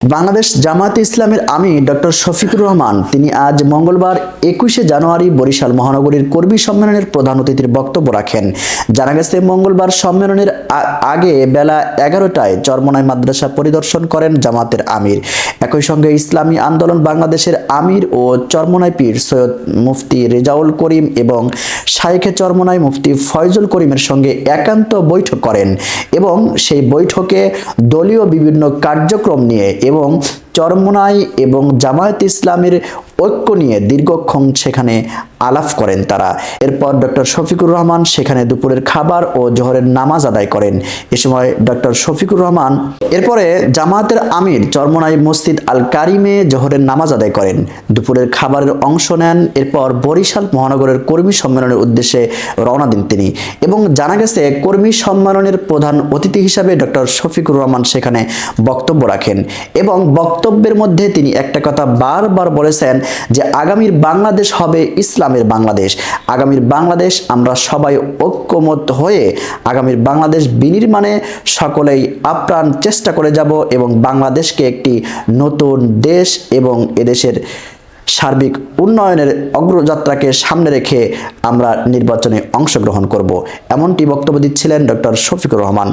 বাংলাদেশ জামায়াতে ইসলামের আমি ডক্টর শফিকুর রহমান, তিনি আজ মঙ্গলবার একুশে জানুয়ারি বরিশাল মহানগরীর কর্মী সম্মেলনের প্রধান অতিথির বক্তব্য রাখেন। জানা গেছে, মঙ্গলবার সম্মেলনের আগে বেলা এগারোটায় চরমনাই মাদ্রাসা পরিদর্শন করেন জামাতের আমির। একই সঙ্গে ইসলামী আন্দোলন বাংলাদেশের আমির ও চরমনাই পীর সৈয়দ মুফতি রেজাউল করিম এবং শাইখে চরমনায় মুফতি ফয়জুল করিমের সঙ্গে একান্ত বৈঠক করেন এবং সেই বৈঠকে দলীয় বিভিন্ন কার্যক্রম নিয়ে এবং চরমনাই এবং জামায়াত ইসলামের ঐক্য নিয়ে দীর্ঘক্ষণ সেখানে আলাপ করেন তারা। এরপর ডক্টর শফিকুর রহমান সেখানে দুপুরের খাবার ও জোহরের নামাজ আদায় করেন। এ সময় ডক্টর শফিকুর রহমান এরপরে জামায়াতের আমির চরমনাই মসজিদ আল কারিমে জোহরের নামাজ আদায় করেন। দুপুরের খাবারের অংশ নেন। এরপর বরিশাল মহানগরের কর্মী সম্মেলনের উদ্দেশ্যে রওনা দিন তিনি এবং জানা গেছে কর্মী সম্মেলনের প্রধান অতিথি হিসাবে ডক্টর শফিকুর রহমান সেখানে বক্তব্য রাখেন এবং বক্তব্যের মধ্যে তিনি একটা কথা বারবার বলেছেন যে আগামীর বাংলাদেশ হবে ইসলামের বাংলাদেশ। আগামীর বাংলাদেশ আমরা সবাই ঐক্যমত হয়ে আগামীর বাংলাদেশ বিনির্মাণে সকলেই আপ্রাণ চেষ্টা করে যাব এবং বাংলাদেশকে একটি নতুন দেশ এবং এদেশের সার্বিক উন্নয়নের অগ্রযাত্রাকে সামনে রেখে আমরা নির্বাচনে অংশগ্রহণ করব। এমনটি বক্তব্য দিচ্ছিলেন ডক্টর শফিকুর রহমান।